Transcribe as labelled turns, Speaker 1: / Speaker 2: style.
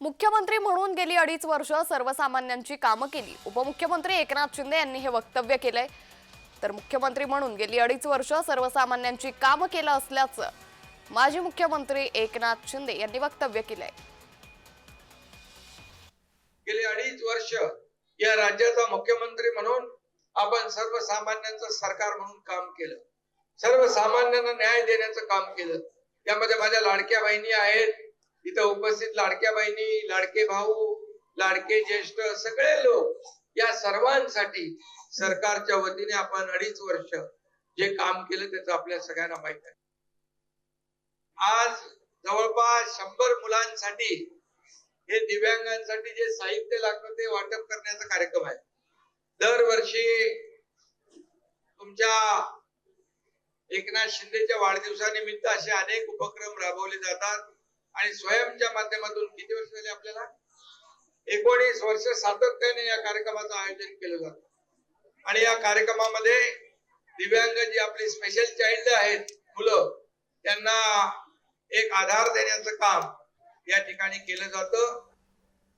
Speaker 1: मुख्यमंत्री म्हणून गेली अडीच वर्ष सर्वसामान्यांची कामं केली. उपमुख्यमंत्री एकनाथ शिंदे यांनी हे वक्तव्य केलंय. तर मुख्यमंत्री म्हणून गेली अडीच वर्ष सर्वसामान्यांची कामं केलं असल्याचं माजी मुख्यमंत्री एकनाथ शिंदे यांनी वक्तव्य केलंय.
Speaker 2: गेली अडीच वर्ष या राज्याचा मुख्यमंत्री म्हणून आपण सर्वसामान्यांचं सरकार म्हणून काम केलं. सर्वसामान्यांना न्याय देण्याचं काम केलं. त्यामध्ये माझ्या लाडक्या बहिणी आहेत. इथं उपस्थित लाडक्या बहिणी लाडके भाऊ लाडके ज्येष्ठ सगळे लोक या सर्वांसाठी सरकारच्या वतीने आपण अडीच वर्ष जे काम केलं त्याचं आपल्या सगळ्यांना माहीत आहे. आज जवळपास शंभर मुलांसाठी हे दिव्यांगांसाठी जे साहित्य लागतं ते वाटप करण्याचा कार्यक्रम आहे. दरवर्षी तुमच्या एकनाथ शिंदेच्या वाढदिवसानिमित्त असे अनेक उपक्रम राबवले जातात. आणि स्वयंच्या माध्यमातून किती वर्ष झाले आपल्याला? एकोणीस वर्ष सातत्याने या कार्यक्रमाचं आयोजन केलं जात. आणि या कार्यक्रमामध्ये दिव्यांग जी आपली स्पेशल चाइल्ड आहेत मुलं त्यांना एक आधार देण्याचं काम या ठिकाणी केलं जातं.